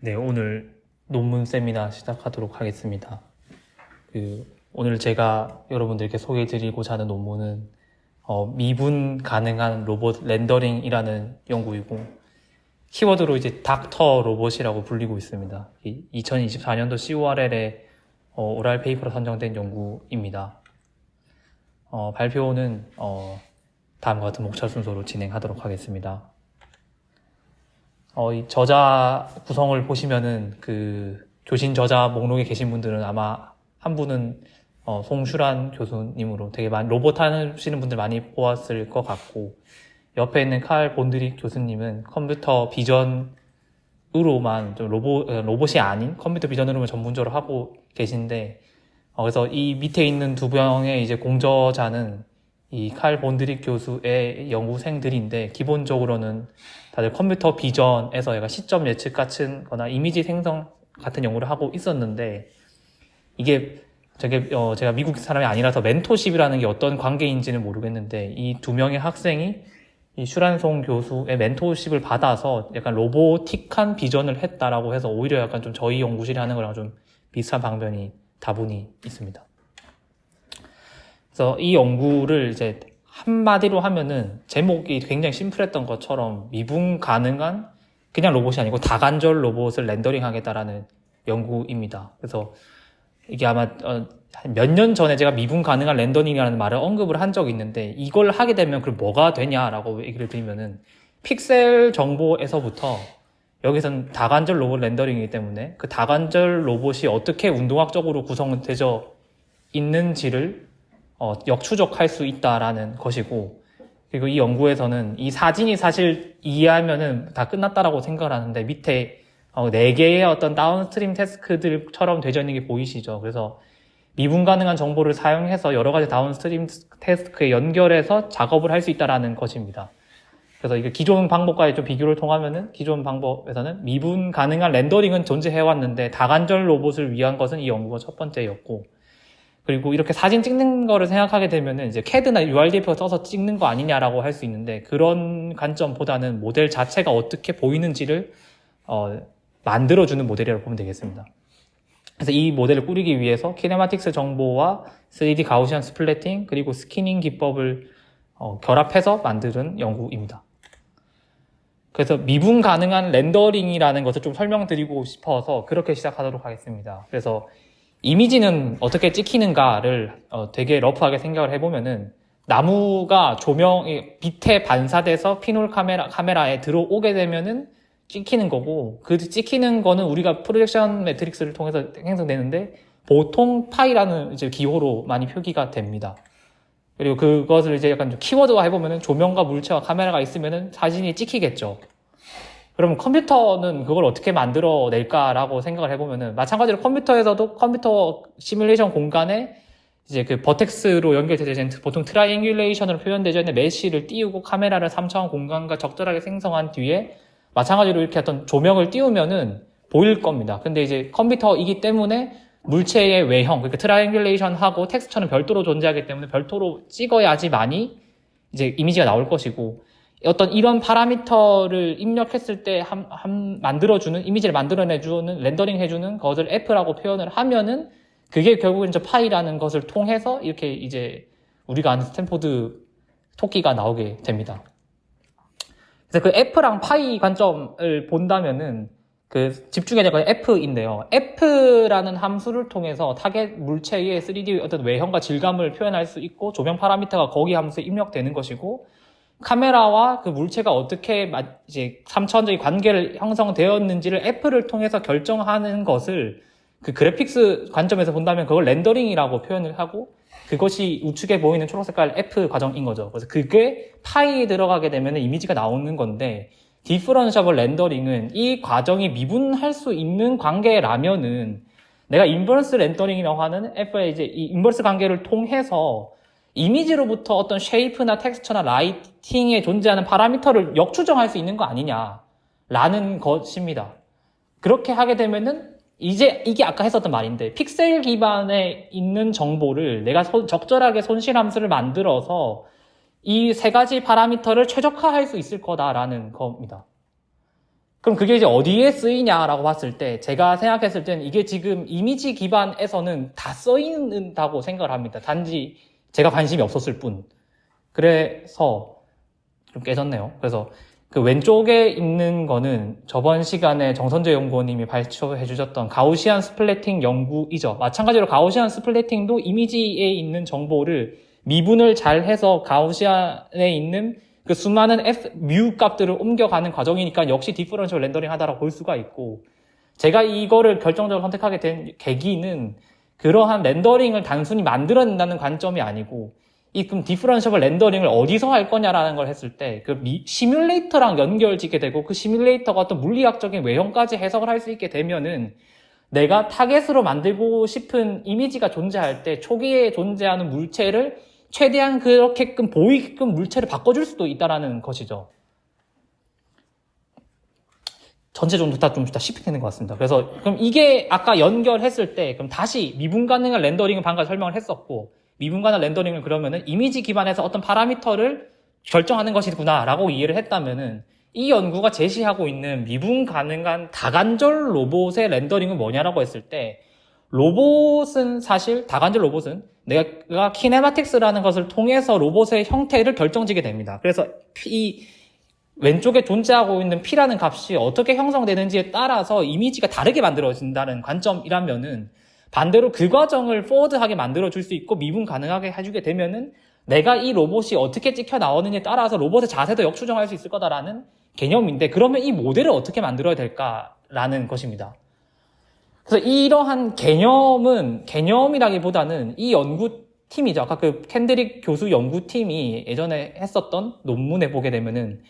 네, 오늘 논문 세미나 시작하도록 하겠습니다. 그, 오늘 제가 여러분들께 소개해 드리고자 하는 논문은 어, 미분 가능한 로봇 렌더링이라는 연구이고 키워드로 이제 닥터 로봇이라고 불리고 있습니다. 2024년도 CORL에 어, 오랄 페이퍼로 선정된 연구입니다. 어, 발표는 어, 다음과 같은 목차 순서로 진행하도록 하겠습니다. 어, 이 저자 구성을 보시면은 그 교신 저자 목록에 계신 분들은 아마 한 분은 어, 송슈란 교수님으로 되게 많이 로봇 하시는 분들 많이 보았을 것 같고 옆에 있는 칼 본드릭 교수님은 컴퓨터 비전으로만 좀 로봇 어, 로봇이 아닌 컴퓨터 비전으로만 전문적으로 하고 계신데 어, 그래서 이 밑에 있는 두 명의 이제 공저자는 이 칼 본드릭 교수의 연구생들인데 기본적으로는 다들 컴퓨터 비전에서 얘가 시점 예측 같은 거나 이미지 생성 같은 연구를 하고 있었는데 이게 저게 어 제가 미국 사람이 아니라서 멘토십이라는 게 어떤 관계인지는 모르겠는데 이 두 명의 학생이 이 슈란송 교수의 멘토십을 받아서 약간 로보틱한 비전을 했다라고 해서 오히려 약간 좀 저희 연구실이 하는 거랑 좀 비슷한 방면이 다분히 있습니다. 그래서 이 연구를 이제 한마디로 하면은 제목이 굉장히 심플했던 것처럼 미분 가능한 그냥 로봇이 아니고 다관절 로봇을 렌더링 하겠다라는 연구입니다. 그래서 이게 아마 어, 몇년 전에 제가 미분 가능한 렌더링이라는 말을 언급을 한 적이 있는데 이걸 하게 되면 그럼 뭐가 되냐라고 얘기를 드리면은 픽셀 정보에서부터 여기서는 다관절 로봇 렌더링이기 때문에 그 다관절 로봇이 어떻게 운동학적으로 구성되어 있는지를 어, 역추적할 수 있다라는 것이고 그리고 이 연구에서는 이 사진이 사실 이해하면은 다 끝났다라고 생각을 하는데 밑에 어, 네 개의 어떤 다운스트림 태스크들처럼 되어 있는 게 보이시죠? 그래서 미분 가능한 정보를 사용해서 여러 가지 다운스트림 태스크에 연결해서 작업을 할 수 있다라는 것입니다. 그래서 이게 기존 방법과의 좀 비교를 통하면은 기존 방법에서는 미분 가능한 렌더링은 존재해 왔는데 다관절 로봇을 위한 것은 이 연구가 첫 번째였고 그리고 이렇게 사진 찍는 거를 생각하게 되면은 이제 CAD나 URDF가 써서 찍는 거 아니냐라고 할 수 있는데 그런 관점보다는 모델 자체가 어떻게 보이는지를 어, 만들어주는 모델이라고 보면 되겠습니다. 그래서 이 모델을 꾸리기 위해서 키네마틱스 정보와 3D 가우시안 스플래팅 그리고 스키닝 기법을 어, 결합해서 만드는 연구입니다. 그래서 미분 가능한 렌더링이라는 것을 좀 설명드리고 싶어서 그렇게 시작하도록 하겠습니다. 그래서 이미지는 어떻게 찍히는가를 어, 되게 러프하게 생각을 해보면은 나무가 조명 빛에 반사돼서 피놀 카메라 카메라에 들어오게 되면은 찍히는 거고 그 찍히는 거는 우리가 프로젝션 매트릭스를 통해서 생성되는데 보통 파이라는 이제 기호로 많이 표기가 됩니다. 그리고 그것을 이제 약간 좀 키워드화 해보면은 조명과 물체와 카메라가 있으면은 사진이 찍히겠죠. 그럼 컴퓨터는 그걸 어떻게 만들어낼까라고 생각을 해보면은 마찬가지로 컴퓨터에서도 컴퓨터 시뮬레이션 공간에 이제 그 버텍스로 연결되어 있는 보통 트라이앵귤레이션으로 표현되어 있는 메쉬를 띄우고 카메라를 3차원 공간과 적절하게 생성한 뒤에 마찬가지로 이렇게 어떤 조명을 띄우면은 보일 겁니다. 근데 이제 컴퓨터이기 때문에 물체의 외형, 그러니까 트라이앵귤레이션하고 텍스처는 별도로 존재하기 때문에 별도로 찍어야지만이 이제 이미지가 나올 것이고 어떤 이런 파라미터를 입력했을 때 한, 한 만들어주는 이미지를 만들어내주는 렌더링 해주는 것을 F라고 표현을 하면은 그게 결국엔 저 파이라는 것을 통해서 이렇게 이제 우리가 아는 스탠포드 토끼가 나오게 됩니다. 그래서 그 F랑 파이 관점을 본다면은 그 집중해야 될 건 F인데요. F라는 함수를 통해서 타겟 물체의 3D 어떤 외형과 질감을 표현할 수 있고 조명 파라미터가 거기 함수에 입력되는 것이고 카메라와 그 물체가 어떻게 이제 3차원적인 관계를 형성되었는지를 F를 통해서 결정하는 것을 그 그래픽스 관점에서 본다면 그걸 렌더링이라고 표현을 하고 그것이 우측에 보이는 초록색깔 F 과정인 거죠. 그래서 그게 파이에 들어가게 되면 이미지가 나오는 건데 디프런셔블 렌더링은 이 과정이 미분할 수 있는 관계라면은 내가 인버스 렌더링이라고 하는 F의 이제 이 인버스 관계를 통해서 이미지로부터 어떤 쉐이프나 텍스처나 라이팅에 존재하는 파라미터를 역추정할 수 있는 거 아니냐라는 것입니다. 그렇게 하게 되면은 이제 이게 아까 했었던 말인데 픽셀 기반에 있는 정보를 내가 소, 적절하게 손실함수를 만들어서 이 세 가지 파라미터를 최적화할 수 있을 거다라는 겁니다. 그럼 그게 이제 어디에 쓰이냐라고 봤을 때 제가 생각했을 때는 이게 지금 이미지 기반에서는 다 쓰인다고 생각을 합니다. 단지 제가 관심이 없었을 뿐. 그래서 좀 깨졌네요. 그래서 그 왼쪽에 있는 거는 저번 시간에 정선재 연구원님이 발표해 주셨던 가우시안 스플래팅 연구이죠. 마찬가지로 가우시안 스플래팅도 이미지에 있는 정보를 미분을 잘 해서 가우시안에 있는 그 수많은 F, 뮤 값들을 옮겨가는 과정이니까 역시 디퍼런셜 렌더링 하다라고 볼 수가 있고 제가 이거를 결정적으로 선택하게 된 계기는 그러한 렌더링을 단순히 만들어낸다는 관점이 아니고 이 그럼 디퍼런셜 렌더링을 어디서 할 거냐라는 걸 했을 때 그 시뮬레이터랑 연결짓게 되고 그 시뮬레이터가 어떤 물리학적인 외형까지 해석을 할 수 있게 되면은 내가 타겟으로 만들고 싶은 이미지가 존재할 때 초기에 존재하는 물체를 최대한 그렇게끔 보이게끔 물체를 바꿔줄 수도 있다라는 것이죠. 전체적으로 다 좀다 되는 것 같습니다. 그래서 그럼 이게 아까 연결했을 때 그럼 다시 미분 가능한 렌더링을 방금 설명을 했었고 미분 가능한 렌더링을 그러면은 이미지 기반에서 어떤 파라미터를 결정하는 것이구나라고 이해를 했다면은 이 연구가 제시하고 있는 미분 가능한 다관절 로봇의 렌더링은 뭐냐라고 했을 때 로봇은 사실 다관절 로봇은 내가 키네마틱스라는 것을 통해서 로봇의 형태를 결정지게 됩니다. 그래서 이 왼쪽에 존재하고 있는 P라는 값이 어떻게 형성되는지에 따라서 이미지가 다르게 만들어진다는 관점이라면은 반대로 그 과정을 포워드하게 만들어줄 수 있고 미분 가능하게 해주게 되면은 내가 이 로봇이 어떻게 찍혀 나오느냐에 따라서 로봇의 자세도 역추정할 수 있을 거다라는 개념인데 그러면 이 모델을 어떻게 만들어야 될까라는 것입니다. 그래서 이러한 개념은 개념이라기보다는 이 연구팀이죠. 아까 그 캔드릭 교수 연구팀이 예전에 했었던 논문에 보게 되면은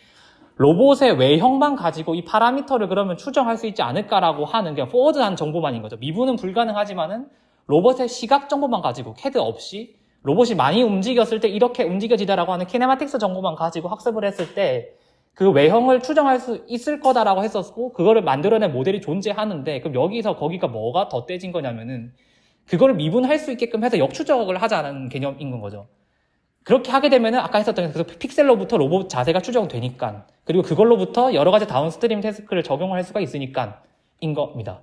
로봇의 외형만 가지고 이 파라미터를 그러면 추정할 수 있지 않을까라고 하는 그냥 포워드한 정보만인 거죠. 미분은 불가능하지만은 로봇의 시각 정보만 가지고 캐드 없이 로봇이 많이 움직였을 때 이렇게 움직여지다라고 하는 키네마틱스 정보만 가지고 학습을 했을 때 그 외형을 추정할 수 있을 거다라고 했었고 그거를 만들어낸 모델이 존재하는데 그럼 여기서 거기가 뭐가 덧대진 거냐면은 그거를 미분할 수 있게끔 해서 역추적을 하자는 개념인 거죠. 그렇게 하게 되면은 아까 했었던 그 픽셀로부터 로봇 자세가 추정되니까 그리고 그걸로부터 여러 가지 다운스트림 태스크를 적용을 할 수가 있으니까 인 겁니다.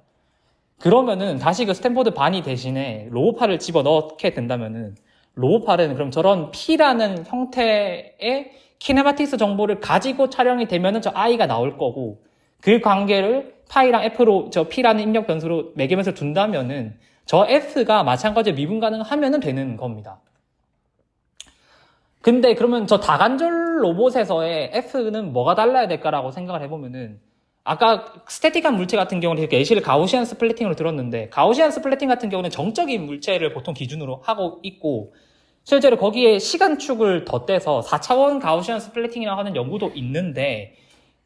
그러면은 다시 그 스탠포드 바니 대신에 로봇팔을 집어 넣게 된다면은 로봇팔은 그럼 저런 P라는 형태의 키네마틱스 정보를 가지고 촬영이 되면은 저 I가 나올 거고 그 관계를 파이랑 F로 저 P라는 입력 변수로 매개면서 둔다면은 저 F가 마찬가지로 미분 가능하면은 되는 겁니다. 근데 그러면 저 다관절 로봇에서의 F는 뭐가 달라야 될까라고 생각을 해보면은 아까 스태틱한 물체 같은 경우는 이렇게 예시를 가우시안 스플래팅으로 들었는데 가우시안 스플래팅 같은 경우는 정적인 물체를 보통 기준으로 하고 있고 실제로 거기에 시간축을 덧대서 4차원 가우시안 스플래팅이라고 하는 연구도 있는데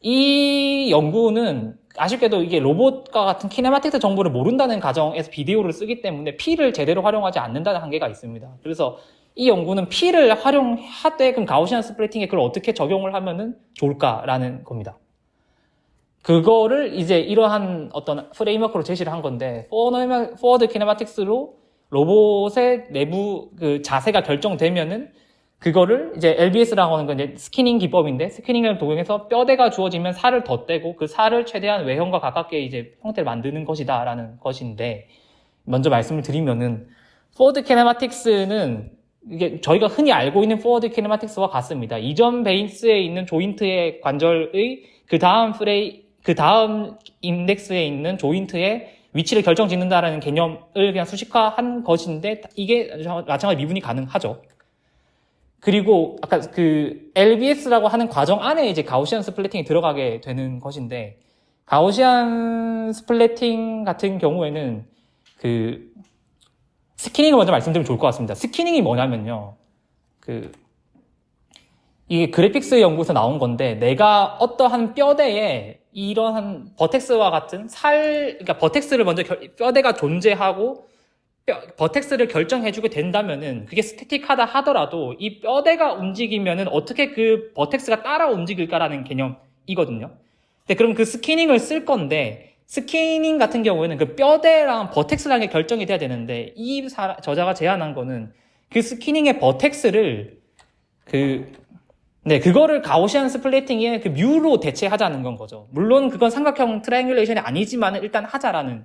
이 연구는 아쉽게도 이게 로봇과 같은 키네마틱스 정보를 모른다는 가정에서 비디오를 쓰기 때문에 P를 제대로 활용하지 않는다는 한계가 있습니다. 그래서 이 연구는 P를 활용하되 그럼 가우시안 스플래팅에 그걸 어떻게 적용을 하면은 좋을까라는 겁니다. 그거를 이제 이러한 어떤 프레임워크로 제시를 한 건데 포워드 키네마틱스로 로봇의 내부 그 자세가 결정되면은 그거를 이제 LBS라고 하는 건 이제 스키닝 기법인데 스키닝을 동영해서 뼈대가 주어지면 살을 덧대고 그 살을 최대한 외형과 가깝게 이제 형태를 만드는 것이다라는 것인데 먼저 말씀을 드리면은 포워드 키네마틱스는 이게 저희가 흔히 알고 있는 포워드 키네마틱스와 같습니다. 이전 베이스에 있는 조인트의 관절의 그 다음 프레이 그 다음 인덱스에 있는 조인트의 위치를 결정 짓는다라는 개념을 그냥 수식화한 것인데 이게 마찬가지 미분이 가능하죠. 그리고 아까 그 LBS라고 하는 과정 안에 이제 가우시안 스플래팅이 들어가게 되는 것인데 가우시안 스플래팅 같은 경우에는 그 스키닝을 먼저 말씀드리면 좋을 것 같습니다. 스키닝이 뭐냐면요. 그 이게 그래픽스 연구에서 나온 건데 내가 어떠한 뼈대에 이러한 버텍스와 같은 살 그러니까 버텍스를 먼저 결- 뼈대가 존재하고 뼈, 버텍스를 결정해주게 된다면은 그게 스태틱하다 하더라도 이 뼈대가 움직이면은 어떻게 그 버텍스가 따라 움직일까라는 개념이거든요. 근데 그럼 그 스키닝을 쓸 건데 스키닝 같은 경우에는 그 뼈대랑 버텍스라는 게 결정이 돼야 되는데 이 사- 저자가 제안한 거는 그 스키닝의 버텍스를 그 네, 그거를 가오시안 스플리팅의 그 뮤로 대체하자는 건 거죠. 물론 그건 삼각형 트라이앵귤레이션이 아니지만 일단 하자라는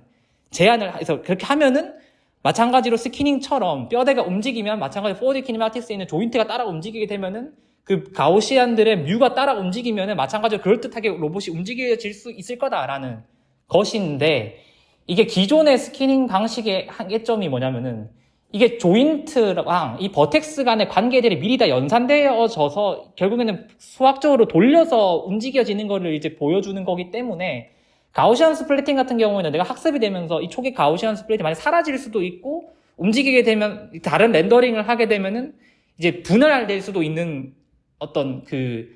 제안을 해서 그렇게 하면은 마찬가지로 스키닝처럼 뼈대가 움직이면 마찬가지로 4D 키네마틱스에 있는 조인트가 따라 움직이게 되면은 그 가오시안들의 뮤가 따라 움직이면은 마찬가지로 그럴듯하게 로봇이 움직여질 수 있을 거다라는 것인데 이게 기존의 스키닝 방식의 한계점이 뭐냐면은 이게 조인트랑 이 버텍스 간의 관계들이 미리 다 연산되어져서 결국에는 수학적으로 돌려서 움직여지는 거를 이제 보여주는 거기 때문에 가우시안 스플리팅 같은 경우에는 내가 학습이 되면서 이 초기 가우시안 스플리팅이 많이 사라질 수도 있고 움직이게 되면 다른 렌더링을 하게 되면은 이제 분할될 수도 있는 어떤 그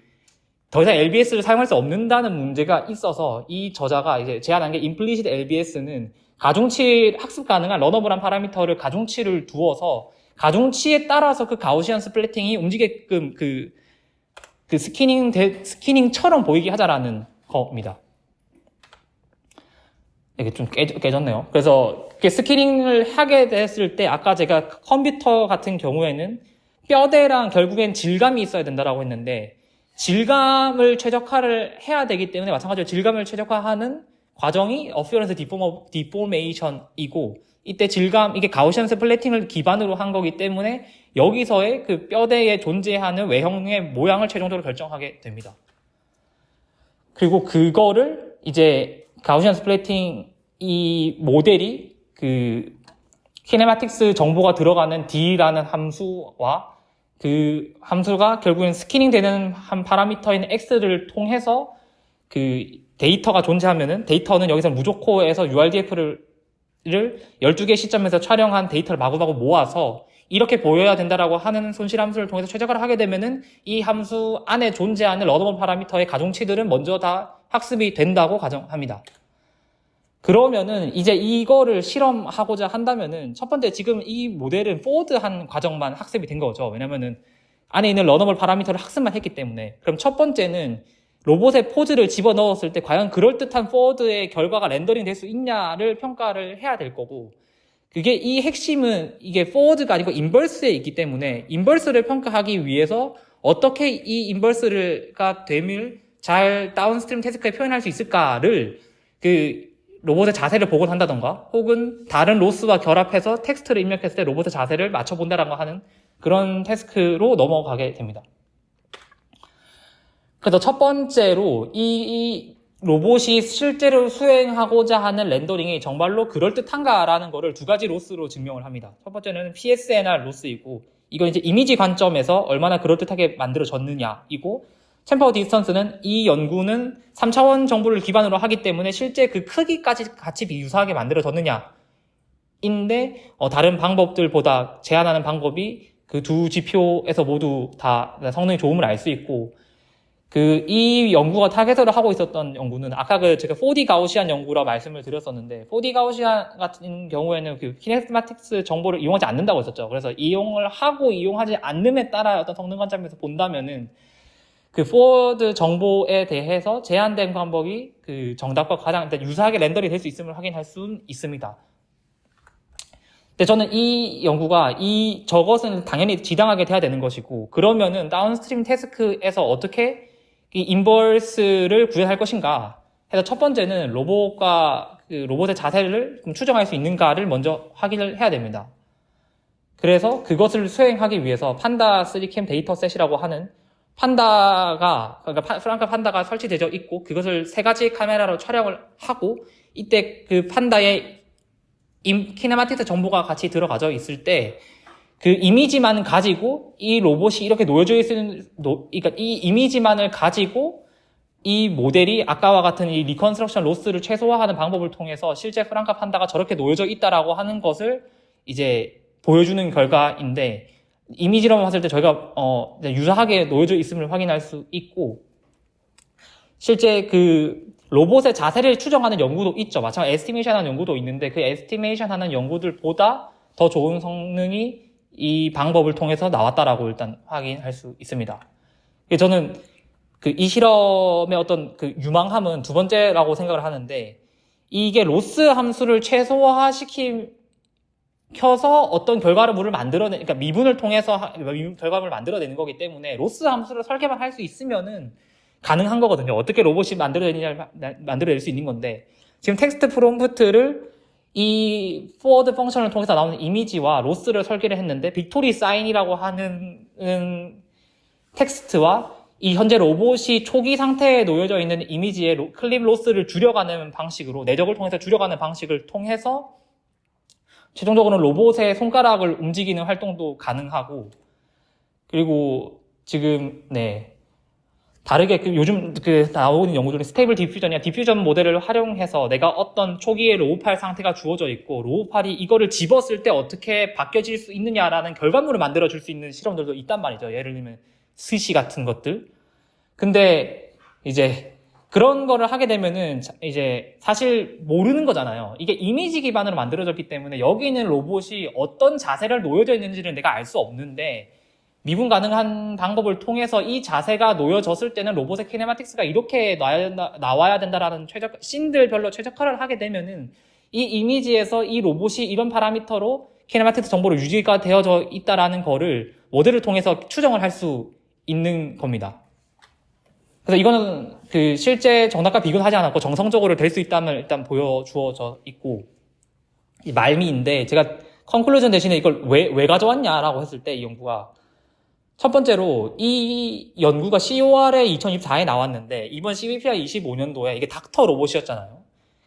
더 이상 LBS를 사용할 수 없는다는 문제가 있어서 이 저자가 이제 제안한 게 implicit LBS는 가중치 학습 가능한 러너블한 파라미터를 가중치를 두어서 가중치에 따라서 그 가우시안 스플리팅이 움직게끔 그, 그 스키닝, 대- 스키닝처럼 보이게 하자라는 겁니다. 이게 좀 깨, 깨졌네요. 그래서 스키닝을 하게 됐을 때 아까 제가 컴퓨터 같은 경우에는 뼈대랑 결국엔 질감이 있어야 된다라고 했는데 질감을 최적화를 해야 되기 때문에 마찬가지로 질감을 최적화하는 과정이 어피어런스 디포메이션이고 이때 질감 이게 가우시안 스플래팅을 기반으로 한 거기 때문에 여기서의 그 뼈대에 존재하는 외형의 모양을 최종적으로 결정하게 됩니다. 그리고 그거를 이제 가우시안 스플래팅 이 모델이 그 키네마틱스 정보가 들어가는 D라는 함수와 그 함수가 결국엔 스키닝 되는 한 파라미터인 X를 통해서 그 데이터가 존재하면은 데이터는 여기서 무조코에서 URDF를 12개 시점에서 촬영한 데이터를 마구마구 모아서 이렇게 보여야 된다라고 하는 손실 함수를 통해서 최적화를 하게 되면은 이 함수 안에 존재하는 러더블 파라미터의 가중치들은 먼저 다 학습이 된다고 가정합니다. 그러면은 이제 이거를 실험하고자 한다면은 첫 번째 지금 이 모델은 포워드한 과정만 학습이 된 거죠. 왜냐면은 안에 있는 러너블 파라미터를 학습만 했기 때문에. 그럼 첫 번째는 로봇의 포즈를 집어 넣었을 때 과연 그럴듯한 포워드의 결과가 렌더링 될 수 있냐를 평가를 해야 될 거고 그게 이 핵심은 이게 포워드가 아니고 인버스에 있기 때문에 인버스를 평가하기 위해서 어떻게 이 인버스가 됨을 잘 다운스트림 태스크에 표현할 수 있을까를 그 로봇의 자세를 보고 한다던가 혹은 다른 로스와 결합해서 텍스트를 입력했을 때 로봇의 자세를 맞춰본다라고 하는 그런 태스크로 넘어가게 됩니다. 그래서 첫 번째로 이, 이 로봇이 실제로 수행하고자 하는 렌더링이 정말로 그럴듯한가라는 거를 두 가지 로스로 증명을 합니다. 첫 번째는 PSNR 로스이고 이건 이제 이미지 관점에서 얼마나 그럴듯하게 만들어졌느냐이고 챔퍼 디스턴스는 이 연구는 3차원 정보를 기반으로 하기 때문에 실제 그 크기까지 같이 비유사하게 만들어졌느냐 인데 어, 다른 방법들보다 제한하는 방법이 그 두 지표에서 모두 다 성능이 좋음을 알 수 있고 그 이 연구가 타겟으로 하고 있었던 연구는 아까 그 제가 4D 가우시안 연구라 말씀을 드렸었는데 4D 가우시안 같은 경우에는 그 키네마틱스 정보를 이용하지 않는다고 했었죠. 그래서 이용을 하고 이용하지 않음에 따라 어떤 성능 관점에서 본다면은 그 포워드 정보에 대해서 제한된 방법이 그 정답과 가장 일단 유사하게 렌더링 될 수 있음을 확인할 수 있습니다. 근데 저는 이 연구가 이 저것은 당연히 지당하게 돼야 되는 것이고 그러면은 다운스트림 태스크에서 어떻게 이 인버스를 구현할 것인가 해서 첫 번째는 로봇과 그 로봇의 자세를 좀 추정할 수 있는가를 먼저 확인을 해야 됩니다. 그래서 그것을 수행하기 위해서 판다 3캠 데이터셋이라고 하는 판다가 그러니까 파- 프랑카 판다가 설치되어 있고 그것을 세 가지 카메라로 촬영을 하고 이때 그 판다의 임, 키네마틱스 정보가 같이 들어가져 있을 때 그 이미지만 가지고 이 로봇이 이렇게 놓여져 있는 노, 그러니까 이 이미지만을 가지고 이 모델이 아까와 같은 이 리컨스트럭션 로스를 최소화하는 방법을 통해서 실제 프랑카 판다가 저렇게 놓여져 있다라고 하는 것을 이제 보여주는 결과인데 이미지로 봤을 때 저희가 어, 유사하게 놓여져 있음을 확인할 수 있고 실제 그 로봇의 자세를 추정하는 연구도 있죠. 마찬가지 에스티메이션 하는 연구도 있는데 그 에스티메이션 하는 연구들보다 더 좋은 성능이 이 방법을 통해서 나왔다라고 일단 확인할 수 있습니다. 저는 그 이 실험의 어떤 그 유망함은 두 번째라고 생각을 하는데 이게 로스 함수를 최소화시킴 켜서 어떤 결과물을 만들어내, 그러니까 미분을 통해서 결과물을 만들어내는 거기 때문에 로스 함수를 설계만 할 수 있으면은 가능한 거거든요. 어떻게 로봇이 만들어내느냐를 마- 만들어낼 수 있는 건데 지금 텍스트 프롬프트를 이 forward 펑션을 통해서 나오는 이미지와 로스를 설계를 했는데 빅토리 사인이라고 하는 음, 텍스트와 이 현재 로봇이 초기 상태에 놓여져 있는 이미지의 로- 클립 로스를 줄여가는 방식으로 내적을 통해서 줄여가는 방식을 통해서 최종적으로는 로봇의 손가락을 움직이는 활동도 가능하고 그리고 지금 네 다르게 그 요즘 그 나오는 연구 중에 스테이블 디퓨전이나 디퓨전 모델을 활용해서 내가 어떤 초기에 로우팔 상태가 주어져 있고 로우팔이 이거를 집었을 때 어떻게 바뀌어질 수 있느냐라는 결과물을 만들어 줄 수 있는 실험들도 있단 말이죠. 예를 들면 스시 같은 것들. 근데 이제 그런 거를 하게 되면은 자- 이제 사실 모르는 거잖아요. 이게 이미지 기반으로 만들어졌기 때문에 여기 있는 로봇이 어떤 자세를 놓여져 있는지를 내가 알 수 없는데 미분 가능한 방법을 통해서 이 자세가 놓여졌을 때는 로봇의 키네마틱스가 이렇게 나와야, 된다, 나와야 된다라는 최적 씬들별로 최적화를 하게 되면은 이 이미지에서 이 로봇이 이런 파라미터로 키네마틱스 정보로 유지가 되어져 있다라는 거를 모델을 통해서 추정을 할 수 있는 겁니다. 그래서 이거는 그 실제 정답과 비교는 하지 않았고 정성적으로 될 수 있다면 일단 보여주어져 있고 이 말미인데 제가 컨클루전 대신에 이걸 왜, 왜 가져왔냐라고 했을 때 이 연구가 첫 번째로 이 연구가 COR에 2024에 나왔는데 이번 CVPI 25년도에 이게 닥터 로봇이었잖아요.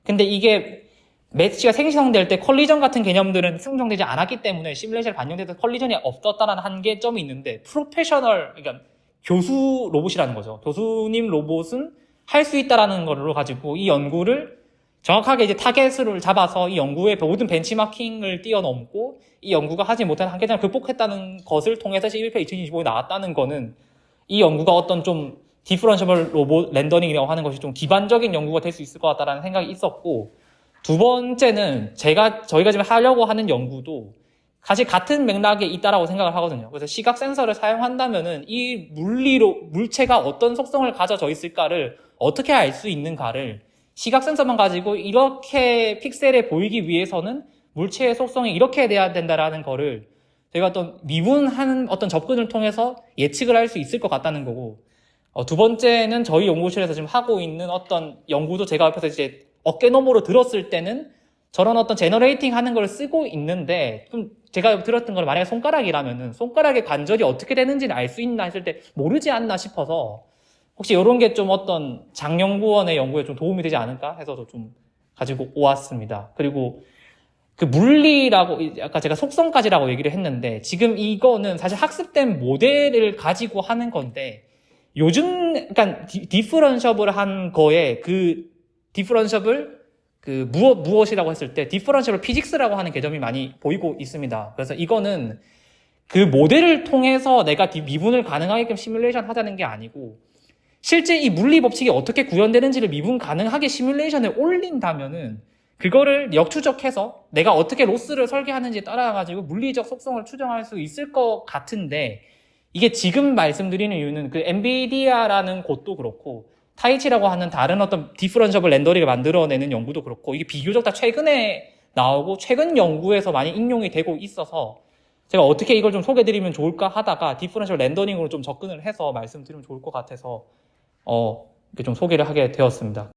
근데 이게 매치가 생성될 때 컬리전 같은 개념들은 생성되지 않았기 때문에 시뮬레이션에 반영돼서 컬리전이 없었다는 한계점이 있는데 프로페셔널 그러니까 교수 로봇이라는 거죠. 교수님 로봇은 할 수 있다라는 걸로 가지고 이 연구를 정확하게 이제 타겟을 잡아서 이 연구의 모든 벤치마킹을 뛰어넘고 이 연구가 하지 못한 한계점을 극복했다는 것을 통해서 11회 2025에 나왔다는 거는 이 연구가 어떤 좀 디프런셔블 로봇 렌더링이라고 하는 것이 좀 기반적인 연구가 될 수 있을 것 같다라는 생각이 있었고 두 번째는 제가 저희가 지금 하려고 하는 연구도 사실 같은 맥락에 있다라고 생각을 하거든요. 그래서 시각 센서를 사용한다면은 이 물리로 물체가 어떤 속성을 가져져 있을까를 어떻게 알 수 있는가를 시각 센서만 가지고 이렇게 픽셀에 보이기 위해서는 물체의 속성이 이렇게 돼야 된다라는 거를 저희가 어떤 미분하는 어떤 접근을 통해서 예측을 할 수 있을 것 같다는 거고 어, 두 번째는 저희 연구실에서 지금 하고 있는 어떤 연구도 제가 옆에서 이제 어깨너머로 들었을 때는 저런 어떤 제너레이팅 하는 걸 쓰고 있는데 좀 제가 들었던 건 만약에 손가락이라면은 손가락의 관절이 어떻게 되는지는 알 수 있나 했을 때 모르지 않나 싶어서 혹시 이런 게 좀 어떤 장연구원의 연구에 좀 도움이 되지 않을까 해서도 좀 가지고 오았습니다. 그리고 그 물리라고 아까 제가 속성까지라고 얘기를 했는데 지금 이거는 사실 학습된 모델을 가지고 하는 건데 요즘 그러니까 디, 디퍼런셔블 한 거에 그 디퍼런셔블 그 무엇 무엇이라고 했을 때 디퍼런셔블 피직스라고 하는 개념이 많이 보이고 있습니다. 그래서 이거는 그 모델을 통해서 내가 디- 미분을 가능하게끔 시뮬레이션 하자는 게 아니고 실제 이 물리 법칙이 어떻게 구현되는지를 미분 가능하게 시뮬레이션에 올린다면은 그거를 역추적해서 내가 어떻게 로스를 설계하는지에 따라 가지고 물리적 속성을 추정할 수 있을 것 같은데 이게 지금 말씀드리는 이유는 그 엔비디아라는 곳도 그렇고 타이치라고 하는 다른 어떤 디프런셔블 렌더링을 만들어내는 연구도 그렇고 이게 비교적 다 최근에 나오고 최근 연구에서 많이應用이 되고 있어서 제가 어떻게 이걸 좀 소개드리면 좋을까 하다가 디프런셜 렌더링으로 좀 접근을 해서 말씀드리면 좋을 것 같아서 어, 이렇게 좀 소개를 하게 되었습니다.